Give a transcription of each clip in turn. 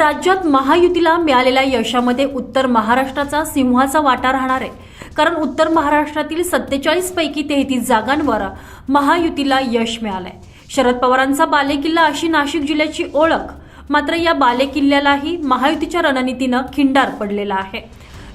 राज्यात महायुतीला मिळालेल्या यशामध्ये उत्तर महाराष्ट्राचा सिंहाचा वाटा राहणार आहे. कारण उत्तर महाराष्ट्रातील सत्तेचाळीस पैकी तेहतीस जागांवर महायुतीला यश मिळालंय. शरद पवारांचा बालेकिल्ला अशी नाशिक जिल्ह्याची ओळख मात्र या बालेकिल्ल्यालाही महायुतीच्या रणनीतीनं खिंडार पडलेला आहे.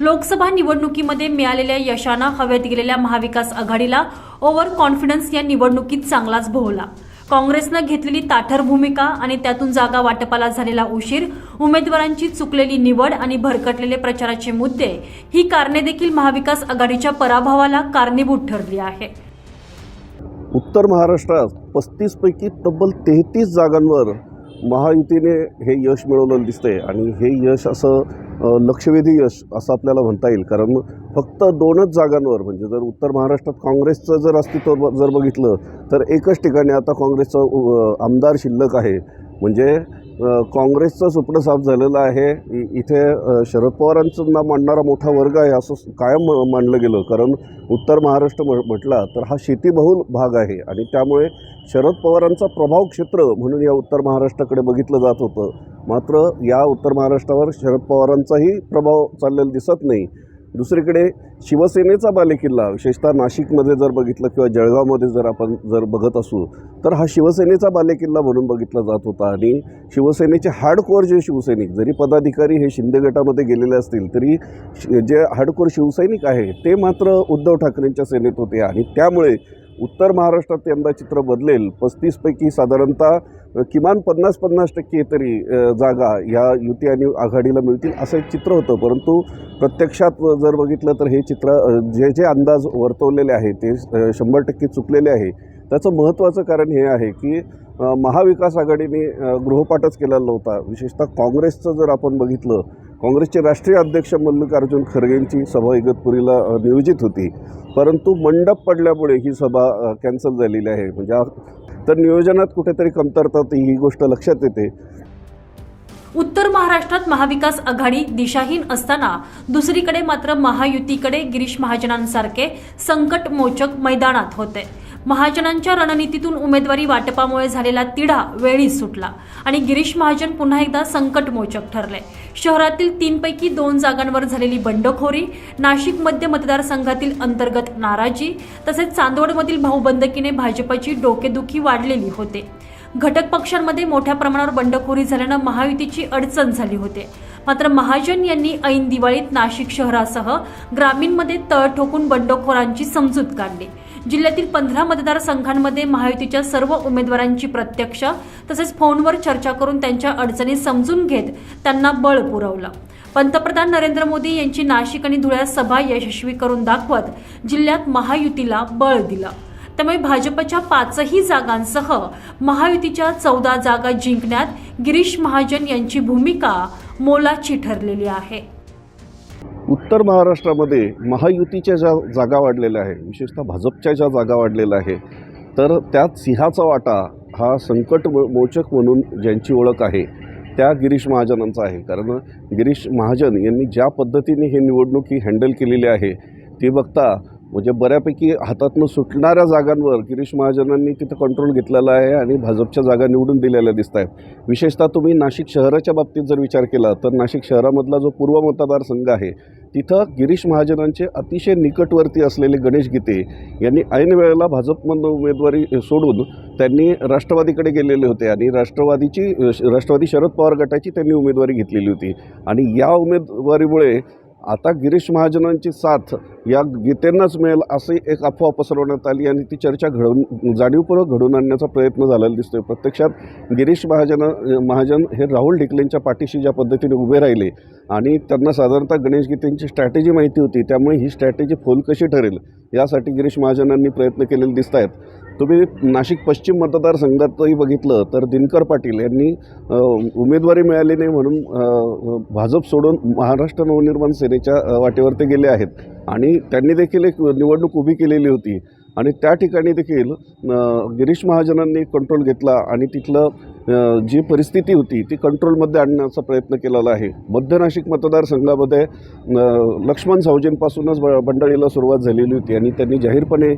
लोकसभा निवडणुकीमध्ये मिळालेल्या यशानं हवेत गेलेल्या महाविकास आघाडीला ओव्हर कॉन्फिडन्स या निवडणुकीत चांगलाच भोवला. काँग्रेसनं घेतलेली ताठर भूमिका आणि त्यातून जागा वाटपाला झालेला उशीर उमेदवारांची चुकलेली निवड आणि भरकटलेले प्रचाराचे मुद्दे ही कारणे देखील महाविकास आघाडीच्या पराभवाला कारणीभूत ठरली आहे. उत्तर महाराष्ट्रात पस्तीसपैकी तब्बल तेहतीस जागांवर महायुतीने हे यश मिळवलेलं दिसतंय आणि हे यश असं लक्षवेधी यश असं आपल्याला म्हणता येईल. कारण फक्त दोनच जागांवर म्हणजे जर उत्तर महाराष्ट्रात काँग्रेसचं जर अस्तित्व जर बघितलं तर एकच ठिकाणी आता काँग्रेसचं आमदार शिल्लक आहे. म्हणजे काँग्रेसचं सुपडं साफ झालेलं आहे. इथे शरद पवारांचं नाव मांडणारा मोठा वर्ग आहे असं कायम म- मानलं गेलं. कारण उत्तर महाराष्ट्र म्हटला तर हा शेतीबहुल भाग आहे आणि त्यामुळे शरद पवारांचा प्रभाव क्षेत्र म्हणून या उत्तर महाराष्ट्राकडे बघितलं जात होतं. मात्र या उत्तर महाराष्ट्रावर शरद पवारांचाही प्रभाव चाललेला दिसत नाही. दुसरीकडे शिवसेनेचा बालेकिल्ला विशेषतः नाशिकमध्ये जर बघितलं किंवा जळगावमध्ये जर आपण जर बघत असू तर हा शिवसेनेचा बालेकिल्ला म्हणून बघितला जात होता आणि शिवसेनेचे हार्डकोअर जे शिवसैनिक जरी पदाधिकारी हे शिंदे गटामध्ये गेलेले असतील तरी जे हार्डकोअर शिवसैनिक आहे ते मात्र उद्धव ठाकरेंच्या सेनेत होते आणि त्यामुळे उत्तर महाराष्ट्रात यंदा चित्र बदलेल. पस्तीसपैकी साधारणतः किमान पन्नास पन्नास टक्के तरी जागा या युती आणि आघाडीला मिळतील असं एक चित्र होतं. परंतु प्रत्यक्षात जर बघितलं तर हे चित्र जे जे अंदाज वर्तवलेले आहे ते शंभर टक्के चुकलेले आहे. त्याचं महत्त्वाचं कारण हे आहे की महाविकास आघाडीने गृहपाठच केलेला नव्हता. विशेषतः काँग्रेसचं जर आपण बघितलं काँग्रेसचे राष्ट्रीय अध्यक्ष मल्लिकार्जुन खरगेंची सभा इगतपुरीला नियोजित होती. परंतु मंडप पडल्यामुळे ही सभा कॅन्सल झालेली आहे. म्हणजे तर नियोजनात कुठेतरी कमतरता होती ही गोष्ट लक्षात येते. उत्तर महाराष्ट्रात महाविकास आघाडी दिशाहीन असताना दुसरीकडे मात्र महायुतीकडे गिरीश महाजनांसारखे संकटमोचक मैदानात होते. महाजनांच्या रणनीतीतून उमेदवारी वाटपामुळे झालेला तिढा वेळीच सुटला आणि गिरीश महाजन पुन्हा एकदा संकटमोचक ठरले. शहरातील तीनपैकी दोन जागांवर झालेली बंडखोरी नाशिक मध्य मतदारसंघातील अंतर्गत नाराजी तसेच चांदवडमधील भाऊबंदकीने भाजपाची डोकेदुखी वाढलेली होते. घटक पक्षांमध्ये मोठ्या प्रमाणावर बंडखोरी झाल्यानं महायुतीची अडचण झाली होते. मात्र महाजन यांनी ऐन दिवाळीत नाशिक शहरासह ग्रामीणमध्ये तळ ठोकून बंडखोरांची समजूत काढली. जिल्ह्यातील पंधरा मतदारसंघांमध्ये महायुतीच्या सर्व उमेदवारांची प्रत्यक्ष तसेच फोनवर चर्चा करून त्यांच्या अडचणी समजून घेत त्यांना बळ पुरवलं. पंतप्रधान नरेंद्र मोदी यांची नाशिक आणि धुळ्यात सभा यशस्वी करून दाखवत जिल्ह्यात महायुतीला बळ दिलं. त्यामुळे भाजपच्या पाचही जागांसह महायुतीच्या चौदा जागा जिंकण्यात गिरीश महाजन यांची भूमिका मोलाची ठरलेली आहे. उत्तर महाराष्ट्रामध्ये महायुतीच्या ज्या जागा वाढलेल्या आहे विशेषतः भाजपच्या ज्या जागा वाढलेल्या आहे तर त्यात सिंहाचा वाटा हा संकट मो- मोचक म्हणून ज्यांची ओळख आहे त्या गिरीश महाजनांचा आहे. कारण गिरीश महाजन यांनी ज्या पद्धतीने ही निवडणूक ही हँडल केलेली आहे ती बघता म्हणजे बऱ्यापैकी हातातनं सुटणाऱ्या जागांवर गिरीश महाजनांनी तिथं कंट्रोल घेतलेला आहे आणि भाजपच्या जागा निवडून दिलेल्या दिसत आहेत. विशेषतः तुम्ही नाशिक शहराच्या बाबतीत जर विचार केला तर नाशिक शहरामधला जो पूर्व मतदारसंघ आहे तिथं गिरीश महाजनांचे अतिशय निकटवर्ती असलेले गणेश गीते यांनी ऐन वेळेला भाजपमधून उमेदवारी सोडून त्यांनी राष्ट्रवादीकडे गेलेले होते आणि राष्ट्रवादीची राष्ट्रवादी शरद पवार गटाची त्यांनी उमेदवारी घेतलेली होती. आणि या उमेदवारीमुळे आता गिरीश महाजनांची साथ या गीतेंनाच मिळेल अशी एक अफवा पसरवण्यात आली आणि ती चर्चा घडवून जाणीवपूर्वक घडवून आणण्याचा प्रयत्न झालेला दिसतोय. प्रत्यक्षात गिरीश महाजन महाजन हे राहुल ढिकलेंच्या पाठीशी ज्या पद्धतीने उभे राहिले आणि त्यांना साधारणतः गणेश गीतेंची स्ट्रॅटेजी माहिती होती त्यामुळे ही स्ट्रॅटेजी फोल कशी ठरेल यासाठी गिरीश महाजनांनी प्रयत्न केलेले दिसत आहेत तुम्ही नाशिक पश्चिम मतदारसंघातही बघितलं तर दिनकर पाटील यांनी उमेदवारी मिळाली नाही म्हणून भाजप सोडून महाराष्ट्र नवनिर्माण सेनेच्या वाटेवर ते गेले आहेत. आणि त्यांनी देखील एक निवडणूक उभी केलेली होती. आणि त्या ठिकाणी देखील गिरीश महाजनांनी कंट्रोल घेतला आणि तिथलं जी परिस्थिती होती ती कंट्रोलमध्ये आणण्याचा प्रयत्न केलेला आहे. मध्य नाशिक मतदारसंघामध्ये लक्ष्मण सावजींपासूनच ब बंडाळीला सुरुवात झालेली होती आणि त्यांनी जाहीरपणे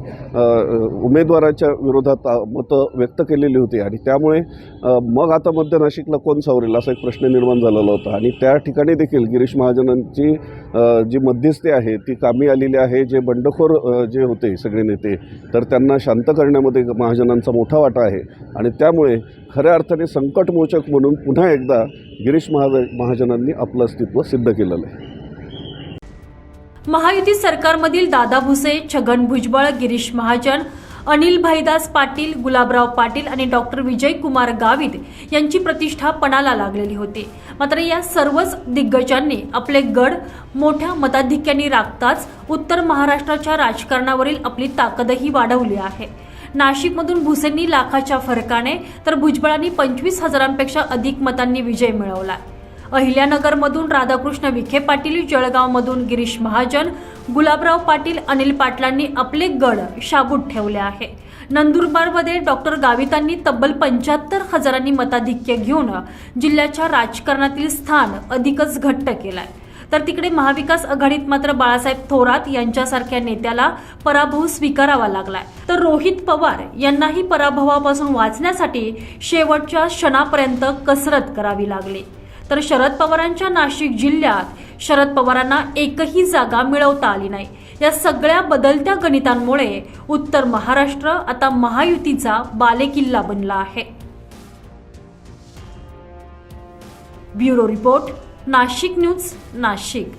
उमेदवाराच्या विरोधात मतं व्यक्त केलेली होती आणि त्यामुळे मग आता मध्य नाशिकला कोण सावरेल असा एक प्रश्न निर्माण झालेला होता. आणि त्या ठिकाणी देखील गिरीश महाजनांची जी मध्यस्थी आहे ती कामी आलेली आहे. जे बंडखोर जे होते सगळे नेते तर त्यांना शांत करण्यामध्ये महाजनांचा मोठा वाटा आहे. आणि त्यामुळे खऱ्या अर्थाने संकटमोचक म्हणून पुन्हा एकदा गिरीश महाज महाजनांनी आपलं अस्तित्व सिद्ध केलेलं आहे. महायुती सरकारमधील दादा भुसे छगन भुजबळ गिरीश महाजन अनिल भाईदास पाटील गुलाबराव पाटील आणि डॉक्टर विजय कुमार गावित यांची प्रतिष्ठा पणाला लागलेली होती. मात्र या सर्वच दिग्गजांनी आपले गड मोठ्या मताधिक्याने राखताच उत्तर महाराष्ट्राच्या राजकारणावरील आपली ताकदही वाढवली आहे. नाशिकमधून भुसेंनी लाखाच्या फरकाने तर भुजबळांनी पंचवीस हजारांपेक्षा अधिक मतांनी विजय मिळवला. अहिल्यानगरमधून राधाकृष्ण विखे पाटील जळगावमधून गिरीश महाजन गुलाबराव पाटील अनिल पाटलांनी आपले गड शाबूत ठेवले आहे. नंदुरबारमध्ये डॉक्टर गावितांनी तब्बल पंच्याहत्तर हजारांनी मताधिक्य घेऊन जिल्ह्याच्या राजकारणातील स्थान अधिकच घट्ट केलं आहे तर तिकडे महाविकास आघाडीत मात्र बाळासाहेब थोरात यांच्यासारख्या नेत्याला पराभव स्वीकारावा लागलाय. तर रोहित पवार यांनाही पराभवापासून वाचण्यासाठी शेवटच्या क्षणापर्यंत कसरत करावी लागली. तर शरद पवारांच्या नाशिक जिल्ह्यात शरद पवारांना एकही जागा मिळवता आली नाही. या सगळ्या बदलत्या गणितांमुळे उत्तर महाराष्ट्र आता महायुतीचा बालेकिल्ला बनला आहे. Bureau report Nashik news Nashik.